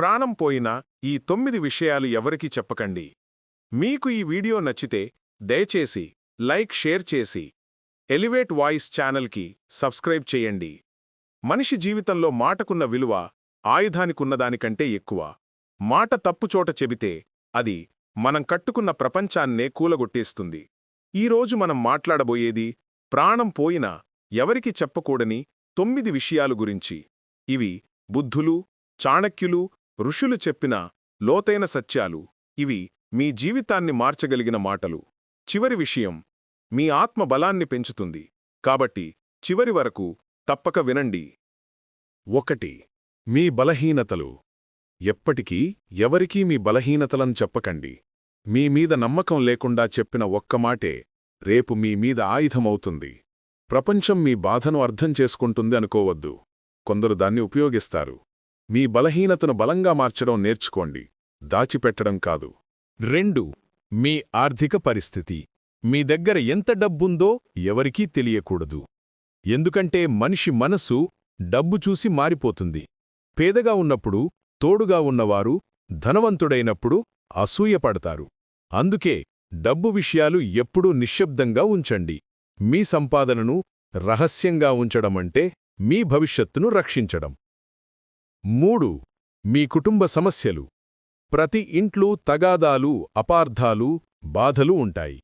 ప్రాణం పోయినా ఈ తొమ్మిది విషయాలు ఎవరికీ చెప్పకండి. మీకు ఈ వీడియో నచ్చితే దయచేసి లైక్ షేర్ చేసి ఎలివేట్ వాయిస్ ఛానల్కి సబ్స్క్రైబ్ చేయండి. మనిషి జీవితంలో మాటకున్న విలువ ఆయుధానికున్నదానికంటే ఎక్కువ. మాట తప్పుచోట చెబితే అది మనం కట్టుకున్న ప్రపంచాన్నే కూలగొట్టేస్తుంది. ఈరోజు మనం మాట్లాడబోయేది ప్రాణం పోయినా ఎవరికి చెప్పకూడని తొమ్మిది విషయాలు గురించి. ఇవి బుద్ధులు చాణక్యులు ఋషులు చెప్పిన లోతైన సత్యాలు ఇవి మీ జీవితాన్ని మార్చగలిగిన మాటలు. చివరి విషయం మీ ఆత్మ బలాన్ని పెంచుతుంది. కాబట్టి చివరి వరకు తప్పక వినండి. ఒకటి మీ బలహీనతలు. ఎప్పటికీ ఎవరికీ మీ బలహీనతలను చెప్పకండి. మీ మీద నమ్మకం లేకుండా చెప్పిన ఒక్క మాటే రేపు మీ మీద ఆయుధమవుతుంది. ప్రపంచం మీ బాధను అర్థం చేసుకుంటుంది అనుకోవద్దు. కొందరు దాన్ని ఉపయోగిస్తారు. మీ బలహీనతను బలంగా మార్చడం నేర్చుకోండి. దాచిపెట్టడం కాదు. రెండు మీ ఆర్థిక పరిస్థితి. మీ దగ్గర ఎంత డబ్బుందో ఎవరికీ తెలియకూడదు. ఎందుకంటే మనిషి మనసు డబ్బు చూసి మారిపోతుంది. పేదగా ఉన్నప్పుడు తోడుగా ఉన్నవారు ధనవంతుడైనప్పుడు అసూయపడతారు. అందుకే డబ్బు విషయాలు ఎప్పుడూ నిశ్శబ్దంగా ఉంచండి. మీ సంపాదనను రహస్యంగా ఉంచడమంటే మీ భవిష్యత్తును రక్షించడం. మూడు మీ కుటుంబ సమస్యలు. ప్రతి ఇంట్లో తగాదాలు అపార్థాలు బాధలు ఉంటాయి.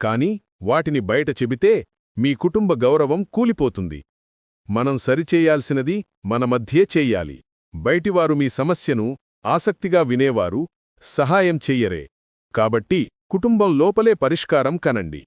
కాని వాటిని బయట చెబితే మీ కుటుంబ గౌరవం కూలిపోతుంది. మనం సరిచేయాల్సినది మన మధ్యే చెయ్యాలి బయటివారు మీ సమస్యను ఆసక్తిగా వినేవారు సహాయం చెయ్యరే. కాబట్టి కుటుంబం లోపలే పరిష్కారం కనండి.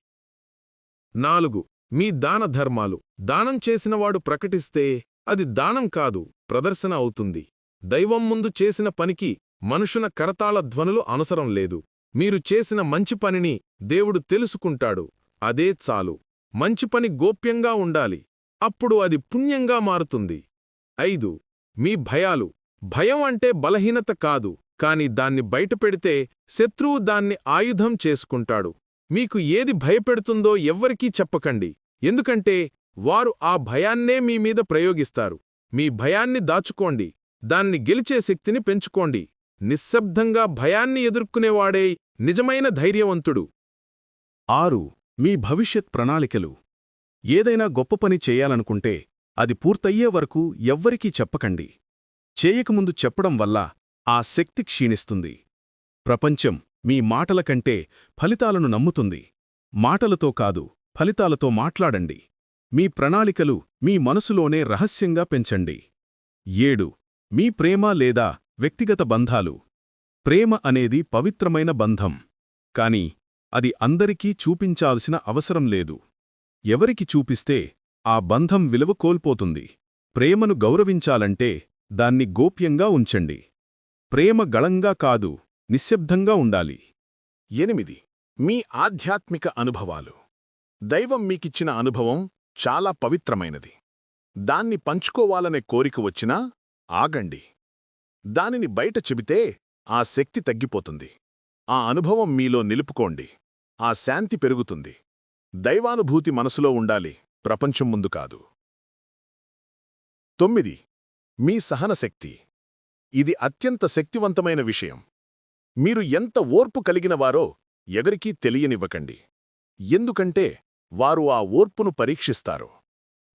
నాలుగు మీ దానధర్మాలు దానం చేసినవాడు ప్రకటిస్తే అది దానం కాదు. ప్రదర్శన అవుతుంది. దైవం ముందు చేసిన పనికి మనుషున కరతాళ ధ్వనులు అనసరం లేదు. మీరు చేసిన మంచి పనిని దేవుడు తెలుసుకుంటాడు. అదే చాలు. మంచి పని గోప్యంగా ఉండాలి. అప్పుడు అది పుణ్యంగా మారుతుంది. ఐదు. మీ భయాలు. భయం అంటే బలహీనత కాదు. కాని దాన్ని బయటపెడితే శత్రువు దాన్ని ఆయుధం చేసుకుంటాడు. మీకు ఏది భయపెడుతుందో ఎవ్వరికీ చెప్పకండి. ఎందుకంటే వారు ఆ భయాన్నే మీమీద ప్రయోగిస్తారు. మీ భయాన్ని దాచుకోండి. దాన్ని గెలిచే శక్తిని పెంచుకోండి. నిశ్శబ్దంగా భయాన్ని ఎదుర్కొనేవాడే నిజమైన ధైర్యవంతుడు. ఆరు మీ భవిష్యత్ ప్రణాళికలు. ఏదైనా గొప్ప పని చేయాలనుకుంటే అది పూర్తయ్యే వరకు ఎవ్వరికీ చెప్పకండి. చేయకముందు చెప్పడం వల్ల ఆ శక్తి క్షీణిస్తుంది. ప్రపంచం మీ మాటల కంటే ఫలితాలను నమ్ముతుంది. మాటలతో కాదు ఫలితాలతో మాట్లాడండి. మీ ప్రణాళికలు మీ మనసులోనే రహస్యంగా పెంచండి. ఏడు. మీ ప్రేమ లేదా వ్యక్తిగత బంధాలు. ప్రేమ అనేది పవిత్రమైన బంధం. కాని అది అందరికీ చూపించాల్సిన అవసరం లేదు. ఎవరికి చూపిస్తే ఆ బంధం విలువ కోల్పోతుంది. ప్రేమను గౌరవించాలంటే దాన్ని గోప్యంగా ఉంచండి. ప్రేమ గళంగా కాదు నిశ్శబ్దంగా ఉండాలి. ఎనిమిది. మీ ఆధ్యాత్మిక అనుభవాలు. దైవం మీకిచ్చిన అనుభవం చాలా పవిత్రమైనది. దాన్ని పంచుకోవాలనే కోరిక వచ్చినా ఆగండి. దానిని బయట చెబితే ఆ శక్తి తగ్గిపోతుంది. ఆ అనుభవం మీలో నిలుపుకోండి. ఆ శాంతి పెరుగుతుంది. దైవానుభూతి మనసులో ఉండాలి. ప్రపంచం ముందు కాదు. తొమ్మిది. మీ సహనశక్తి ఇది అత్యంత శక్తివంతమైన విషయం. మీరు ఎంత ఓర్పు కలిగినవారో ఎవరికీ తెలియనివ్వకండి. ఎందుకంటే వారు ఆ ఓర్పును పరీక్షిస్తారు.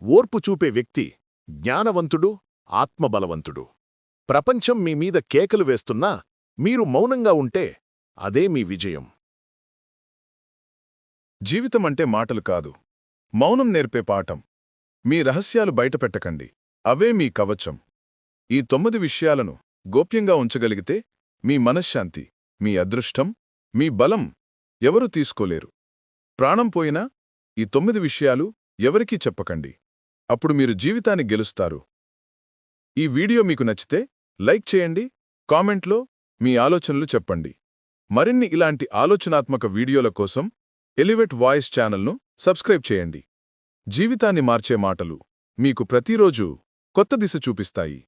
ఓర్పు చూపే వ్యక్తి జ్ఞానవంతుడు ఆత్మబలవంతుడు. ప్రపంచం మీ మీద కేకలు వేస్తున్నా మీరు మౌనంగా ఉంటే అదే మీ విజయం. జీవితమంటే మాటలు కాదు. మౌనం నేర్పే పాఠం. మీ రహస్యాలు బయటపెట్టకండి. అవే మీ కవచం. ఈ తొమ్మిది విషయాలను గోప్యంగా ఉంచగలిగితే మీ మనశ్శాంతి మీ అదృష్టం మీ బలం ఎవరూ తీసుకోలేరు. ప్రాణం పోయినా ఈ తొమ్మిది విషయాలు ఎవరికీ చెప్పకండి. అప్పుడు మీరు జీవితాన్ని గెలుస్తారు. ఈ వీడియో మీకు నచ్చితే లైక్ చేయండి కామెంట్లో మీ ఆలోచనలు చెప్పండి. మరిన్ని ఇలాంటి ఆలోచనాత్మక వీడియోల కోసం ఎలివేట్ వాయిస్ ఛానల్ను సబ్స్క్రైబ్ చేయండి. జీవితాన్ని మార్చే మాటలు మీకు ప్రతిరోజూ కొత్త దిశ చూపిస్తాయి.